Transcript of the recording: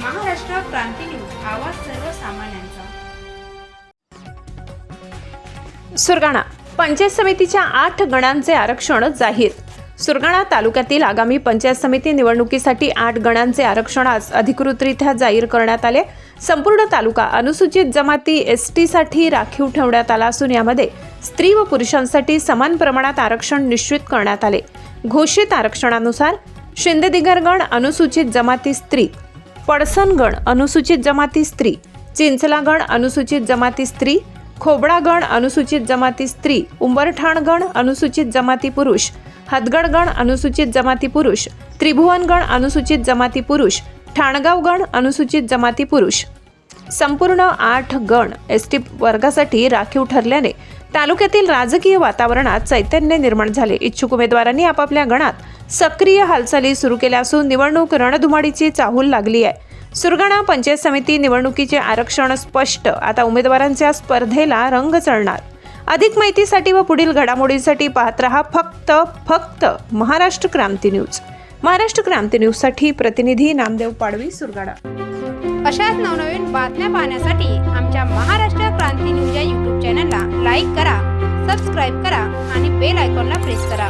क्रांती news आवाज सर्वसामान्यांचा. सुरगाणा पंचायत समितीच्या आठ गणांचे आरक्षण जाहीर. सुरगाणा तालुक्यातील आगामी पंचायत समिती निवडणुकीसाठी आठ गणांचे आरक्षण आज अधिकृतरित्या जाहीर करण्यात आले. संपूर्ण तालुका अनुसूचित जमाती एस टीसाठी राखीव ठेवण्यात आला असून यामध्ये स्त्री व पुरुषांसाठी समान प्रमाणात आरक्षण निश्चित करण्यात आले. घोषित आरक्षणानुसार शिंदे दिगरगण अनुसूचित जमाती स्त्री पडसनगण अनुसूचित जमाती स्त्री चिंचलागण अनुसूचित जमाती स्त्री खोबडागण अनुसूचित जमाती स्त्री उंबरठाणगण अनुसूचित जमाती पुरुष हदगडगण अनुसूचित जमाती पुरुष त्रिभुवनगण अनुसूचित जमाती पुरुष ठाणगावगण अनुसूचित जमाती पुरुष. संपूर्ण आठ गण एस टी वर्गासाठी राखीव ठरल्याने तालुक्यातील राजकीय वातावरणात चैतन्य निर्माण झाले. इच्छुक उमेदवारांनी आपापल्या गणात सक्रिय हालचाली सुरू केल्या असून निवडणूक रणधुमाडीची चाहूल लागली आहे. सुरगाणा पंचायत समिती निवडणुकीचे आरक्षण स्पष्ट. आता उमेदवारांच्या स्पर्धेला रंग चढणार. अधिक माहितीसाठी व पुढील घडामोडींसाठी पाहत रहा फक्त फक्त महाराष्ट्र क्रांती न्यूज. महाराष्ट्र क्रांती न्यूजसाठी प्रतिनिधी नामदेव पाडवी सुरगाडा अशाच नवनवीन बातम्या पाहण्यासाठी आमच्या महाराष्ट्र क्रांती न्यूज या यूट्यूब चॅनलला लाईक करा सबस्क्राईब करा आणि बेल आयकॉनला प्रेस करा.